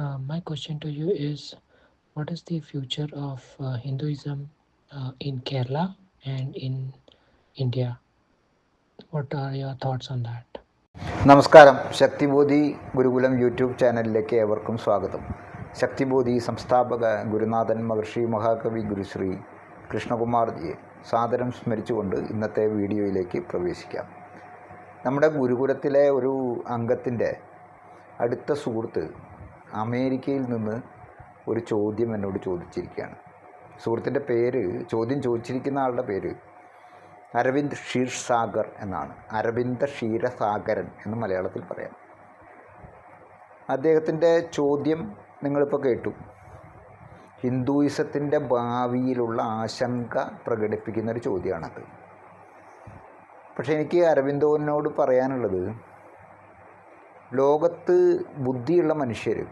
Uh, my question to you is What is the future of uh, Hinduism uh, in Kerala and in India? What are your thoughts on that? നമസ്കാരം ശക്തിബോധി ഗുരുകുലം YouTube ചാനലിലേക്ക് ഏവർക്കും സ്വാഗതം ശക്തിബോധി സംസ്ഥാപക ഗുരുനാഥൻ മഹർഷി മഹാകവി ഗുരുശ്രീ കൃഷ്ണകുമാർജിയെ സാദരം സ്മരിച്ചുകൊണ്ട് ഇന്നത്തെ വീഡിയോയിലേക്ക് പ്രവേശിക്കാം നമ്മുടെ ഗുരുകുലത്തിലെ ഒരു അംഗത്തിന്റെ അടുത്ത സുഹൃത്ത് അമേരിക്കയിൽ നിന്ന് ഒരു ചോദ്യം എന്നോട് ചോദിച്ചിരിക്കുകയാണ്. സുഹൃത്തിന്റെ പേര് ചോദ്യം ചോദിച്ചിരിക്കുന്ന ആളുടെ പേര് അരവിന്ദ് ക്ഷീർസാഗർ എന്നാണ്. അരവിന്ദ ക്ഷീരസാഗരൻ എന്ന് മലയാളത്തിൽ പറയാം. അദ്ദേഹത്തിന്റെ ചോദ്യം നിങ്ങളിപ്പോൾ കേട്ടു. ഹിന്ദുയിസത്തിന്റെ ഭാവിയിലുള്ള ആശങ്ക പ്രകടിപ്പിക്കുന്ന ഒരു ചോദ്യമാണത്. പക്ഷേ എനിക്ക് അരവിന്ദോനോട് പറയാനുള്ളത് ലോകത്ത് ബുദ്ധിയുള്ള മനുഷ്യർ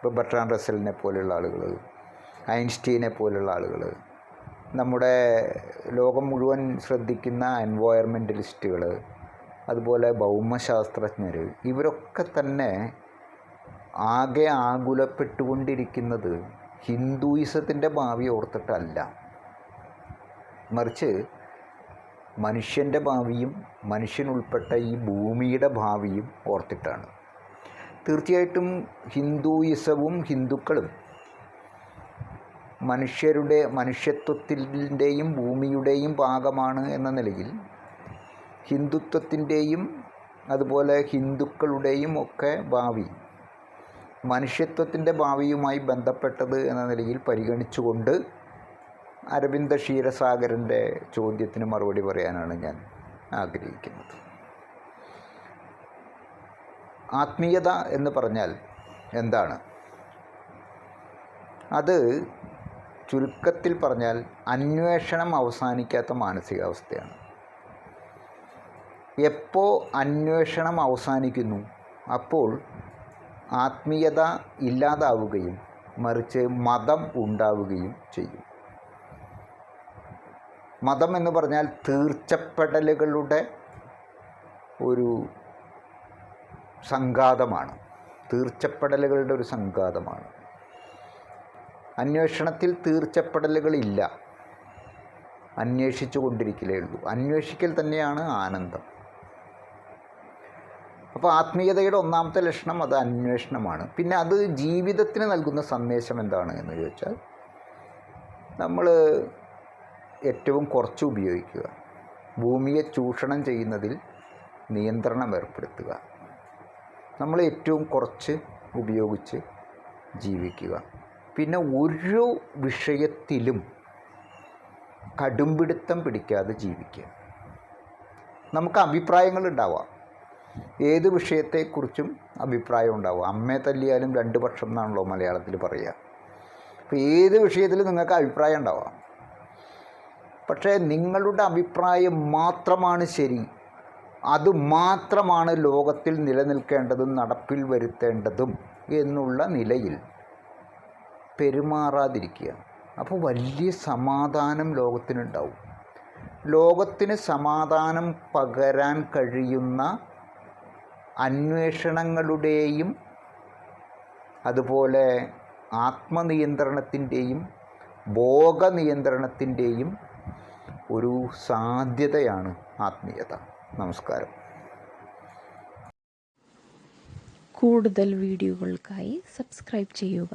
ഇപ്പോൾ ബർട്രാൻ റസലിനെ പോലെയുള്ള ആളുകൾ ഐൻസ്റ്റീനെ പോലെയുള്ള ആളുകൾ നമ്മുടെ ലോകം മുഴുവൻ ശ്രദ്ധിക്കുന്ന എൻവയോൺമെന്റലിസ്റ്റുകൾ അതുപോലെ ഭൗമശാസ്ത്രജ്ഞർ ഇവരൊക്കെ തന്നെ ആകെ ആകുലപ്പെട്ടുകൊണ്ടിരിക്കുന്നത് ഹിന്ദുയിസത്തിന്റെ ഭാവി ഓർത്തിട്ടല്ല. മറിച്ച് മനുഷ്യന്റെ ഭാവിയും മനുഷ്യനുൾപ്പെട്ട ഈ ഭൂമിയുടെ ഭാവിയും ഓർത്തിട്ടാണ്. തീർച്ചയായിട്ടും ഹിന്ദുയിസവും ഹിന്ദുക്കളും മനുഷ്യരുടെ മനുഷ്യത്വത്തിന്റെയും ഭൂമിയുടെയും ഭാഗമാണ് എന്ന നിലയിൽ ഹിന്ദുത്വത്തിന്റെയും അതുപോലെ ഹിന്ദുക്കളുടെയും ഒക്കെ ഭാവി മനുഷ്യത്വത്തിന്റെ ഭാവിയുമായി ബന്ധപ്പെട്ടത് എന്ന നിലയിൽ പരിഗണിച്ചുകൊണ്ട് അരവിന്ദ ക്ഷീരസാഗരന്റെ ചോദ്യത്തിന് മറുപടി പറയാനാണ് ഞാൻ ആഗ്രഹിക്കുന്നത്. ആത്മീയത എന്ന് പറഞ്ഞാൽ എന്താണ്? അത് ചുരുക്കത്തിൽ പറഞ്ഞാൽ അന്വേഷണം അവസാനിക്കാത്ത മാനസികാവസ്ഥയാണ്. എപ്പോൾ അന്വേഷണം അവസാനിക്കുന്നു അപ്പോൾ ആത്മീയത ഇല്ലാതാവുകയും മറിച്ച് മതം ഉണ്ടാവുകയും ചെയ്യും. മതം എന്ന് പറഞ്ഞാൽ തീർച്ചപ്പെടലുകളുടെ ഒരു സംഘാതമാണ്. തീർച്ചപ്പെടലുകളുടെ ഒരു സംഘാതമാണ്. അന്വേഷണത്തിൽ തീർച്ചപ്പെടലുകളില്ല. അന്വേഷിച്ചു കൊണ്ടിരിക്കലേ ഉള്ളൂ. അന്വേഷിക്കൽ തന്നെയാണ് ആനന്ദം. അപ്പോൾ ആത്മീയതയുടെ ഒന്നാമത്തെ ലക്ഷണം അത് അന്വേഷണമാണ്. പിന്നെ അത് ജീവിതത്തിന് നൽകുന്ന സന്ദേശം എന്താണ് എന്ന് ചോദിച്ചാൽ നമ്മൾ ഏറ്റവും കുറച്ച് ഉപയോഗിക്കുക. ഭൂമിയെ ചൂഷണം ചെയ്യുന്നതിൽ നിയന്ത്രണം ഏർപ്പെടുത്തുക. നമ്മൾ ഏറ്റവും കുറച്ച് ഉപയോഗിച്ച് ജീവിക്കുക. പിന്നെ ഒരു വിഷയത്തിലും കടുംപിടുത്തം പിടിക്കാതെ ജീവിക്കുക. നമുക്ക് അഭിപ്രായങ്ങൾ ഉണ്ടാവാം. ഏത് വിഷയത്തെക്കുറിച്ചും അഭിപ്രായം ഉണ്ടാവും. അമ്മയെ തല്ലിയാലും രണ്ട് പക്ഷം എന്നാണല്ലോ മലയാളത്തിൽ പറയുക. അപ്പോൾ ഏത് വിഷയത്തിലും നിങ്ങൾക്ക് അഭിപ്രായം ഉണ്ടാവാം. പക്ഷേ നിങ്ങളുടെ അഭിപ്രായം മാത്രമാണ് ശരി. അത് മാത്രമാണ് ലോകത്തിൽ നിലനിൽക്കേണ്ടതും നടപ്പിൽ വരുത്തേണ്ടതും എന്നുള്ള നിലയിൽ പെരുമാറാതിരിക്കുക. അപ്പോൾ വലിയ സമാധാനം ലോകത്തിനുണ്ടാവും. ലോകത്തിന് സമാധാനം പകരാൻ കഴിയുന്ന അന്വേഷണങ്ങളുടെയും അതുപോലെ ആത്മനിയന്ത്രണത്തിന്റെയും ഭോഗനിയന്ത്രണത്തിന്റെയും ഒരു സാധ്യതയാണ് ആത്മീയത. നമസ്കാരം. കൂടുതൽ വീഡിയോകൾക്കായി സബ്സ്ക്രൈബ് ചെയ്യുക.